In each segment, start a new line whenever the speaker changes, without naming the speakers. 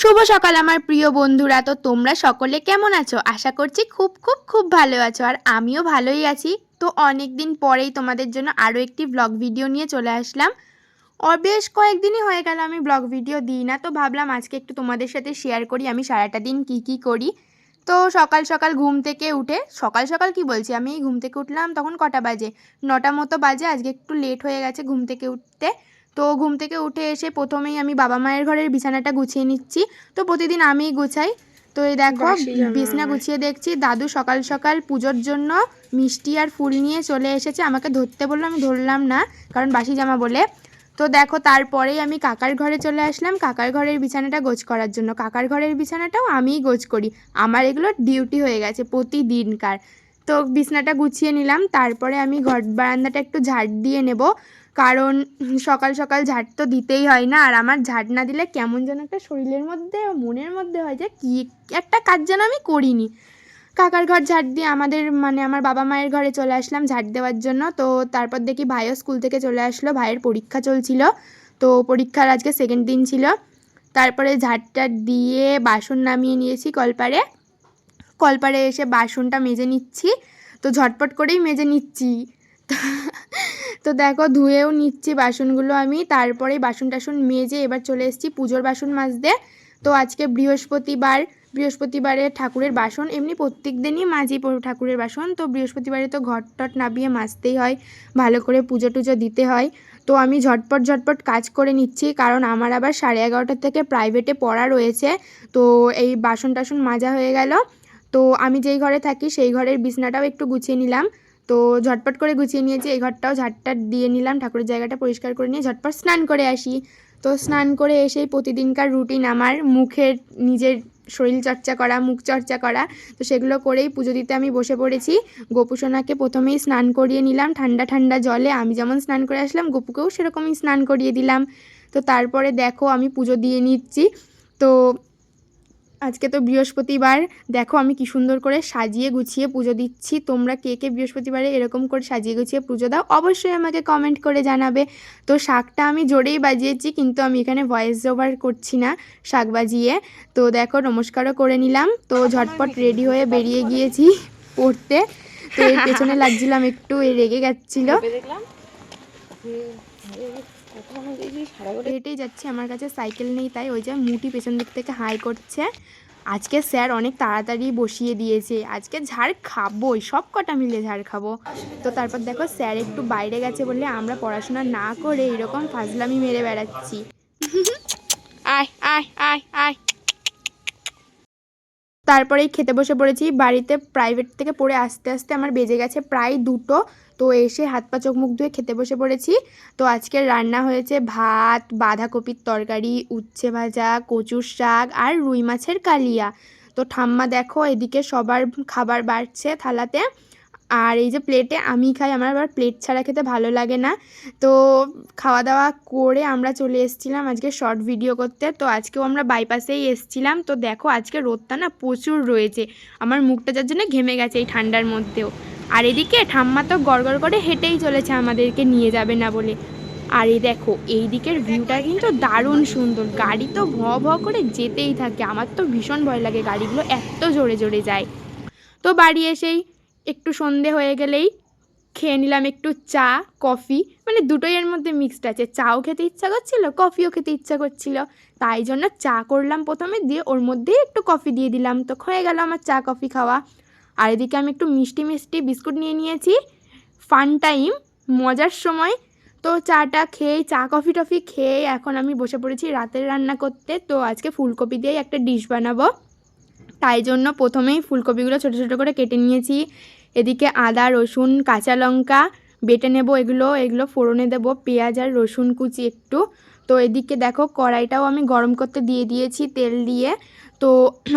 শুভ সকাল আমার প্রিয় বন্ধুরা। তো তোমরা সকলে কেমন আছো? আশা করছি খুব খুব খুব ভালো আছো। আর আমিও ভালোই আছি। তো অনেক দিন পরেই তোমাদের জন্য আরও একটি ব্লগ ভিডিও নিয়ে চলে আসলাম। আর বেশ কয়েকদিনই হয়ে গেল আমি ব্লগ ভিডিও দিই না। তো ভাবলাম আজকে একটু তোমাদের সাথে শেয়ার করি। আমি সারাটা দিন কি কি করি? তো সকাল সকাল ঘুম থেকে উঠে, সকাল সকাল কি বলছি? আমি ঘুম থেকে উঠলাম তখন কটা বাজে? নটা মতো বাজে। আজকে একটু লেট হয়ে গেছে ঘুম থেকে উঠতে। তো ঘুম থেকে উঠে এসে প্রথমেই আমি বাবা মায়ের ঘরের বিছানাটা গুছিয়ে নিচ্ছি। তো প্রতিদিন আমিই গুছাই। তো এই দেখো বিছনা গুছিয়ে দেখছি। দাদু সকাল সকাল পুজোর জন্য মিষ্টি আর ফুল নিয়ে চলে এসেছে। আমাকে ধরতে বলল আমি ধরলাম না কারণ বাসি জামা বলে। তো দেখো তারপরেই আমি কাকার ঘরে চলে আসলাম। কাকার ঘরের বিছানাটা গোছ করার জন্য। কাকার ঘরের বিছানাটাও আমিই গোছ করি। আমার এগুলো ডিউটি হয়ে গেছে প্রতিদিনকার। তো বিছনাটা গুছিয়ে নিলাম। তারপরে আমি ঘর বারান্দাটা একটু ঝাড় দিয়ে নেব। কারণ সকাল সকাল ঝাড় তো দিতেই হয় না। আর আমার ঝাড় না দিলে কেমন যেন একটা শরীরের মধ্যে মনের মধ্যে হয় যে, কী একটা কাজ যেন আমি করিনি। কাকার ঘর ঝাড় দিয়ে আমাদের মানে আমার বাবা মায়ের ঘরে চলে আসলাম ঝাড় দেওয়ার জন্য। তো তারপর দেখি ভাইও স্কুল থেকে চলে আসলো, ভাইয়ের পরীক্ষা চলছিল। তো পরীক্ষার আজকে সেকেন্ড দিন ছিল। তারপরে ঝাড়টা দিয়ে বাসন নামিয়ে নিয়েছি কলপারে। কলপারে এসে বাসনটা মেজে নিচ্ছি। তো ঝটপট করেই মেজে নিচ্ছি। তো দেখো ধুয়েও নিচ্ছি বাসনগুলো আমি, তারপরে বাসন টাসন মেজে এবার চলে এসেছি পুজোর বাসন মাজতে। তো আজকে বৃহস্পতিবার, বৃহস্পতিবারে ঠাকুরের বাসন, এমনি প্রত্যেক দিনই মাজি ঠাকুরের বাসন। তো বৃহস্পতিবারে তো ঘট টট নাবিয়ে মাজতেই হয়, ভালো করে পুজো টুজো দিতে হয়। তো আমি ঝটপট ঝটপট কাজ করে নিচ্ছি, কারণ আমার আবার সাড়ে এগারোটার থেকে প্রাইভেটে পড়া রয়েছে। তো এই বাসন টাসন মাজা হয়ে গেল। তো আমি যেই ঘরে থাকি, সেই ঘরের বিছনাটাও একটু গুছিয়ে নিলাম। তো ঝটপট করে গুছিয়ে নিয়েছি, এই ঘরটাও ঝাড়টাট দিয়ে নিলাম, ঠাকুরের জায়গাটা পরিষ্কার করে নিয়ে ঝটপট স্নান করে আসি। তো স্নান করে এসেই প্রতিদিনকার রুটিন আমার, মুখের, নিজের শরীর চর্চা করা, মুখ চর্চা করা, তো সেগুলো করেই পুজো দিতে আমি বসে পড়েছি। গোপুসোনাকে প্রথমেই স্নান করিয়ে নিলাম, ঠান্ডা ঠান্ডা জলে আমি যেমন স্নান করে আসলাম, গোপুকেও সেরকমই স্নান করিয়ে দিলাম। তো তারপরে দেখো আমি পুজো দিয়ে নিচ্ছি। তো আজকে তো বৃহস্পতিবার। দেখো আমি কি সুন্দর করে সাজিয়ে গুছিয়ে পুজো দিচ্ছি। তোমরা কে কে বৃহস্পতিবারে এরকম করে সাজিয়ে গুছিয়ে পুজো দাও অবশ্যই আমাকে কমেন্ট করে জানাবে। তো শাকটা আমি জোরেই বাজিয়েছি, কিন্তু আমি এখানে ভয়েস ওভার করছি না শাক বাজিয়ে। তো দেখো নমস্কারও করে নিলাম। তো ঝটপট রেডি হয়ে বেরিয়ে গিয়েছি পড়তে। তো এর পেছনে লাগছিলাম একটু রেগে
দেখলাম
হেঁটেই যাচ্ছে আমার কাছে সাইকেল নেই তাই ওই যে মুটি পেছন দিক থেকে হাই করছে। আজকে স্যার অনেক তাড়াতাড়ি বসিয়ে দিয়েছে আজকে ঝাড় খাবোই সব কটা মিলে ঝাড় খাব। তো তারপর দেখো স্যার একটু বাইরে গেছে বলে আমরা পড়াশোনা না করে এরকম ফাজলামি মেরে বেড়াচ্ছি। আয় আয় আয় আয়। তারপরেই খেতে বসে পড়েছি। বাড়িতে প্রাইভেট থেকে পড়ে আস্তে আস্তে আমার বেজে গেছে প্রায় দুটো। তো এসে হাত পা চোখ মুখ ধুয়ে খেতে বসে পড়েছি। তো আজকে রান্না হয়েছে ভাত, বাঁধাকপির তরকারি, উচ্ছে ভাজা, কচুর শাক আর রুই মাছের কালিয়া। তো ঠাম্মা দেখো এদিকে সবার খাবার বাড়ছে থালাতে। আর এই যে প্লেটে আমি খাই, আমার আবার প্লেট ছাড়া খেতে ভালো লাগে না। তো খাওয়া দাওয়া করে আমরা চলে এসেছিলাম আজকে শর্ট ভিডিও করতে। তো আজকেও আমরা বাইপাসেই এসেছিলাম। তো দেখো, আজকে রোদটা না প্রচুর রয়েছে। আমার মুখটা যার জন্য ঘেমে গেছে এই ঠান্ডার মধ্যেও। আর এদিকে ঠাম্মা তো গড়গড় করে হেঁটেই চলেছে, আমাদেরকে নিয়ে যাবে না বলে। আর এই দেখো, এই দিকের ভিউটা কিন্তু দারুণ সুন্দর। গাড়ি তো ভ ভ করে যেতেই থাকে। আমার তো ভীষণ ভয় লাগে গাড়িগুলো এত জোরে জোরে যায়। তো বাড়ি এসেই একটু সন্ধে হয়ে গেলেই খেয়ে নিলাম একটু চা, কফি। মানে দুটোই এর মধ্যে মিক্সড আছে। চাও খেতে ইচ্ছা করছিল, কফিও খেতে ইচ্ছা করছিল। তাই জন্য চা করলাম প্রথমে, দিয়ে ওর মধ্যেই একটু কফি দিয়ে দিলাম। তো হয়ে গেল আমার চা, কফি খাওয়া। আর এদিকে আমি একটু মিষ্টি মিষ্টি বিস্কুট নিয়ে নিয়েছি। ফান টাইম মজার সময়। তো চাটা খেয়েই চা, কফি, টফি খেয়ে এখন আমি বসে পড়েছি রাতের রান্না করতে। তো আজকে ফুলকপি দিয়েই একটা ডিশ বানাবো। তাই জন্য প্রথমেই ফুলকপিগুলো ছোটো ছোটো করে কেটে নিয়েছি। এদিকে আদা, রসুন, কাঁচা লঙ্কা বেটে নেব এগুলো এগুলো ফোড়নে দেব, পেঁয়াজ আর রসুন কুচি একটু। তো এদিকে দেখো কড়াইটাও আমি গরম করতে দিয়ে দিয়েছি তেল দিয়ে। তো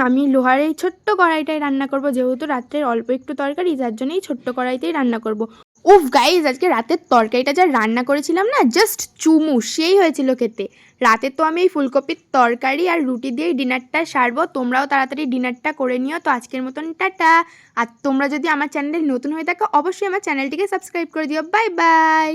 আমি লোহার এই ছোট্ট কড়াইটাই রান্না করব, যেহেতু রাত্রের অল্প একটু তরকারি, যার জন্য এই ছোট্ট কড়াইতেই রান্না করব। উফ গাইজ আজকে রাতের তরকারিটা যা রান্না করেছিলাম না জাস্ট চুমু, সেই হয়েছিল খেতে। রাতে তো আমি এই ফুলকপির তরকারি আর রুটি দিয়েই ডিনারটা সারবো, তোমরাও তাড়াতাড়ি ডিনারটা করে নিও। তো আজকের মতন টাটা। আর তোমরা যদি আমার চ্যানেলে নতুন হয়ে থাকো, অবশ্যই আমার চ্যানেলটিকে সাবস্ক্রাইব করে দিও। Bye bye